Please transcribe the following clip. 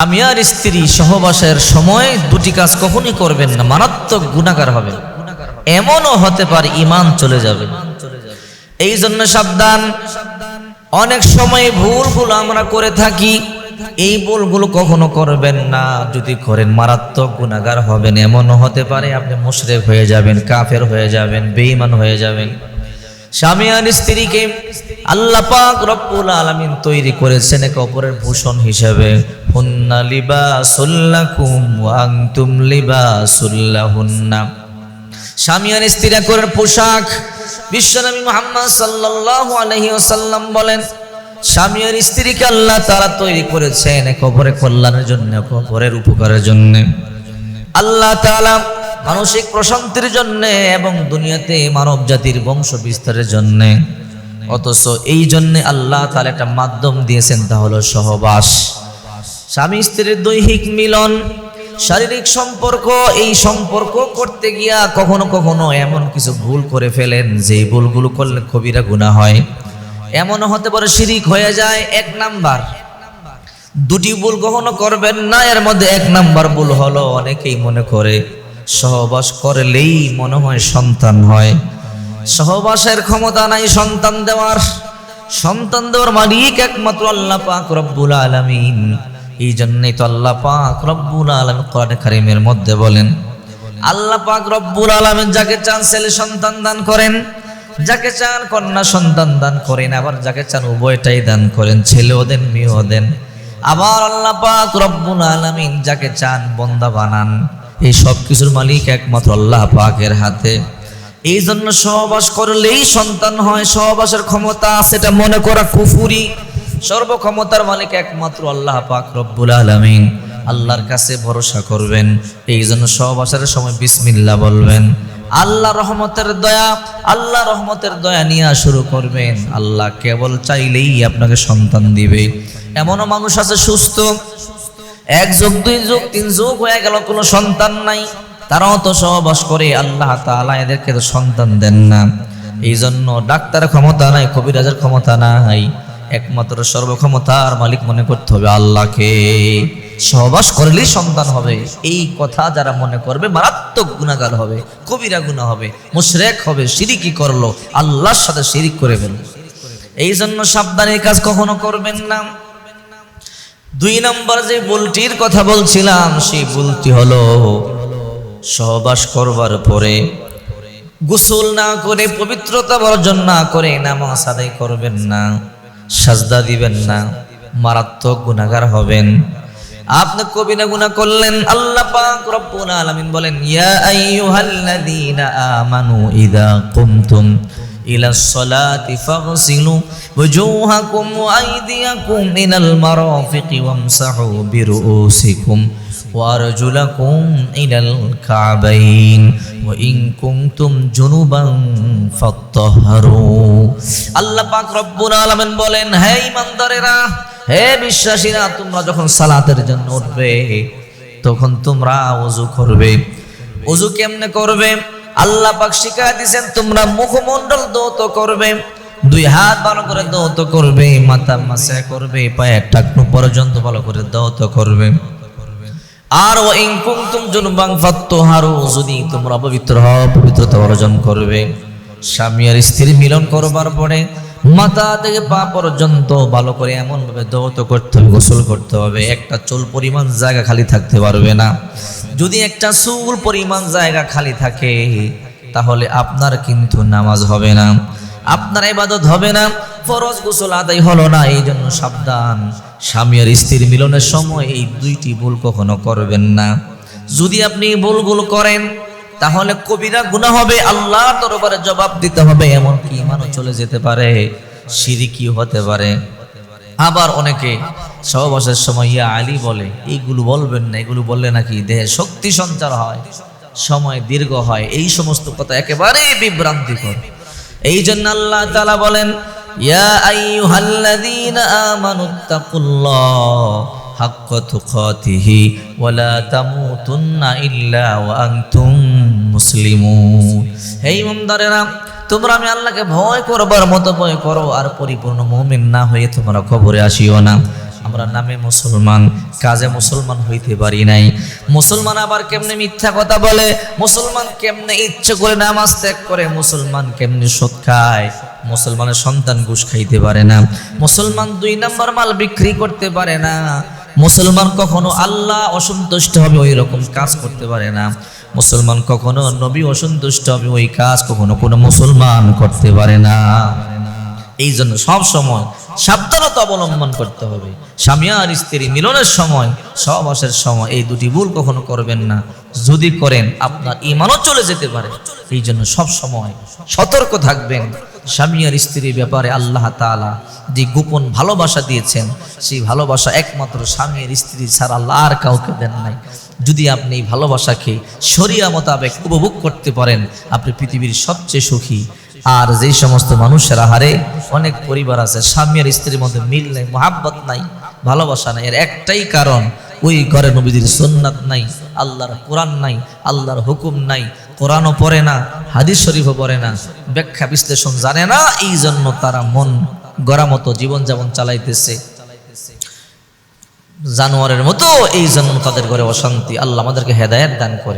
আমি আর স্ত্রী সহবাসের সময় দুটি কাজ কখনই করবেন না, মারাত্মক গুণাকার হবে। এমনও হতে পারে ইমান চলে যাবে। এই জন্য সাবধান। অনেক সময় ভুলগুলো আমরা করে থাকি, এই ভুলগুলো কখনো করবেন না। যদি করেন, মারাত্মক গুণাগার হবেন। এমনও হতে পারে আপনি মুশরেক হয়ে যাবেন, কাফের হয়ে যাবেন, বেঈমান হয়ে যাবেন। স্বামী আর স্ত্রীকে আল্লাহ পাক রব্বুল আলামিন তৈরি করেছেন এক অপরের ভূষণ হিসেবে। হুন্না লিবাসুল্লাকুম আনতুম লিবাসুল্লাহুন্না স্বামী আর স্ত্রীরা করেন পোশাক। বিশ্বনবী মুহাম্মদ সাল্লাল্লাহু আলাইহি ওয়াসাল্লাম বলেন, স্বামী আর স্ত্রীকে আল্লাহ তারা তৈরি করেছেন এক অপরের কল্যাণের জন্য, এক অপরের উপকারের জন্য। আল্লাহ তাআলা মানসিক প্রশান্তির জন্য এবং দুনিয়াতে মানব জাতির বংশ বিস্তারের জন্য। অথচ এই জন্য আল্লাহ তাআলা একটা মাধ্যম দিয়েছেন, তা হলো সহবাস। স্বামী স্ত্রীর দৈহিক মিলন, শারীরিক সম্পর্ক, এই সম্পর্ক করতে গিয়া কখনো কখনো এমন কিছু ভুল করে ফেলেন যে ভুলগুলো করলে কবিরা গুণা হয়। এমন হতে পারে শিরিক হয়ে যায়, এক নাম্বার। দুটি ভুল কখনো করবেন না, এর মধ্যে এক নাম্বার ভুল হলো, অনেকেই মনে করে সহবাস করলেই মনে হয় সন্তান হয়। সহবাসের ক্ষমতা নাই সন্তান দেওয়ার। সন্তান দেওয়ার মালিক একমাত্র আল্লাহ পাক রব্বুল আলামিন। এই জন্যই তো আল্লাহ পাক রব্বুল আলামিন কোরআন কারীমের মধ্যে বলেন, আল্লাহ পাক রব্বুল আলামিন যাকে চান ছেলে সন্তান দান করেন, যাকে চান কন্যা সন্তান দান করেন, আবার যাকে চান উভয়টাই দান করেন, ছেলেও দেন, মেয়েও দেন। আবার আল্লাহ পাক রব্বুল আলামিন যাকে চান বন্দা বানান। এই সব কিছুর মালিক একমাত্র আল্লাহ পাকের হাতে। এই জন্য সহবাস করলেই সন্তান হয়, সহবাসের ক্ষমতা সেটা মনে করা কুফুরি। সর্বক্ষমতার মালিক একমাত্র আল্লাহ পাক রব্বুল আলামিন। আল্লাহর কাছে ভরসা করবেন এই জন্য সহবাসের সময় বিসমিল্লাহ বলবেন। আল্লাহ রহমতের দয়া, আল্লাহ রহমতের দয়া নিয়ে শুরু করবেন। আল্লাহ কেবল চাইলেই আপনাকে সন্তান দিবে। এমনও মানুষ আছে সুস্থ এক যুগ, দুই যুগ, তিন যুগ হয়ে গেল, কোনো সন্তান নাই। তারাও তো সহবাস করে আল্লাহ তাআলা এদেরকে তো সন্তান দেন না। এই জন্য ডাক্তারের ক্ষমতা নাই, কবিরাজের ক্ষমতা নাই। একমাত্র সর্বক্ষমতার মালিক মনে করতে হবে আল্লাহকে। সহবাস করলেই সন্তান হবে। এই কথা যারা মনে করবে, মারাত্মক গুণাগার হবে, কবিরা গুণা হবে, মুশরেক হবে, সিরিকি করল, আল্লাহর সাথে শিরিক করে ফেলল। এই জন্য সাবধানের কাজ কখনো করবেন না। দুই নম্বর যে বুলটির কথা বলছিলাম, সেই বুলটি হলো, সহবাস করবার পরে গোসল না করে, পবিত্রতা বর্জন না করে নামাজ আদায় করবেন না, সাজদা দিবেন না, মারাত্মক গুণাগার হবেন। আপনি কবি না গুনাহ করলেন? আল্লাহ পাক রব্বুল আলামিন বলেন, ইয়া আইয়ুহাল্লাযীনা আমানু ইযা কুমতুম إلى الصلاة فاغسلوا وجوهكم وأيديكم إلى المرافق وامسحوا برؤوسكم وأرجلكم إلى الكعبين وإن كنتم جنبا فاطهروا আল্লাহ পাক রব্বুল আলামিন বলেন হে ইমানদারেরা হে বিশ্বাসীরা তোমরা যখন সালাতের জন্য উঠবে তখন তোমরা ওযু করবে ওযু কেমনে করবে আল্লাহ পাক শিখা দিয়েছেন তোমরা মুখমণ্ডল দৌত করবে, দুই হাত ভালো করে দৌত করবে, মাথা মাসা করবে পায়ের টাকনু পর্যন্ত ভালো করে দৌত করবে। আর ও ইন কুনতুম জুনুবাং ফাত্তাহারু, যদি তোমরা পবিত্র হও, পবিত্রতা অর্জন করবে। স্বামী আর স্ত্রী মিলন করবার পরে মাথা থেকে পা পর্যন্ত ভালো করে এমন ভাবে দৌত করতে হবে, গোসল করতে হবে। একটা চুল পরিমাণ জায়গা খালি থাকতে পারবে না। যদি একটা চুল পরিমাণ জায়গা খালি থাকে, তাহলে আপনার কিন্তু নামাজ হবে না, আপনার ইবাদত হবে না, ফরজ গোসল আদায় হলো না। এই জন্য সাবধান। স্বামী আর স্ত্রীর মিলনের সময় এই দুইটি ভুল কখনো করবেন না। যদি আপনি ভুলগুলো করেন তাহলে কবিরা গুনাহ হবে আল্লাহ দরবারে জবাব দিতে হবে এমন কি ইমানও চলে যেতে পারে সিরিকি হতে পারে। আবার অনেকে সহবাসের সময়, ইয়া আলী বলে, এইগুলো বলবেন না, এগুলো বললে নাকি দেহে শক্তি সঞ্চার হয়, সময় দীর্ঘ হয়, এই সমস্ত কথা একেবারেই বিভ্রান্তিকর। এই জন্য আল্লাহ তাআলা বলেন, ইয়া আইয়ুহাল্লাযীনা আমানুত্তাকুল্লাহ তুকাতিহি ওয়ালা তামুতুন্না ইল্লা ওয়া আনতুম মুসলিমুন। হে ইমানদারেরা, তোমরা আমি আল্লাহকে ভয় করবার মতো ভয় করো আর পরিপূর্ণ মুমিন না হয়ে তোমরা কবরে আসিও না। আমরা নামে মুসলমান, কাজে মুসলমান হইতে পারি নাই। মুসলমান আবার কেমনে মিথ্যা কথা বলে? মুসলমান কেমনে ইচ্ছে করে নামাজ ত্যাগ করে? মুসলমান কেমনে সুদ খায়? মুসলমানের সন্তান ঘুষ খাইতে পারে না। মুসলমান দুই নাম্বার মাল বিক্রি করতে পারে না। মুসলমান কখনো আল্লাহ অসন্তুষ্ট হবে ওই রকম কাজ করতে পারে না। মুসলমান কখনো নবী অসন্তুষ্ট হবে ওই কাজ কখনো কোনো মুসলমান করতে পারে না। এই জন্য সব সময় সাবধানতা অবলম্বন করতে হবে। স্বামী আর স্ত্রী মিলনের সময়, সহবাসের সময় এই দুটি ভুল কখনো করবেন না। যদি করেন, আপনার ইমানও চলে যেতে পারে। এই জন্য সব সময় সতর্ক থাকবেন। স্বামী আর স্ত্রীর ব্যাপারে আল্লাহ তাআলা যে গোপন ভালোবাসা দিয়েছেন, সেই ভালোবাসা একমাত্র স্বামী আর স্ত্রী ছাড়া আল্লাহ আর কাউকে দেন নাই। যদি আপনি এই ভালোবাসাকে শরিয়া মোতাবেক উপভোগ করতে পারেন, আপনি পৃথিবীর সবচেয়ে সুখী। আর যেই সমস্ত মানুষের আহারে অনেক পরিবার আছে, স্বামী আর স্ত্রীর মধ্যে মিল নেই, মহাব্বত নাই, ভালোবাসা নাই। এর একটাই কারণ ওই ঘরে নবীদের সন্ন্যাত নাই, আল্লাহর কোরআন নাই, আল্লাহর হুকুম নাই, কোরআনও পড়ে না, হাদিস শরীফও পড়ে না, ব্যাখ্যা বিশ্লেষণ জানে না এই জন্য তারা মন গড়া মতো জীবনযাপন চালাইতেছে। জানোয়ারের মতো এই জন্য তাদের ঘরে অশান্তি, আল্লাহ আমাদেরকে হেদায়ত দান করে।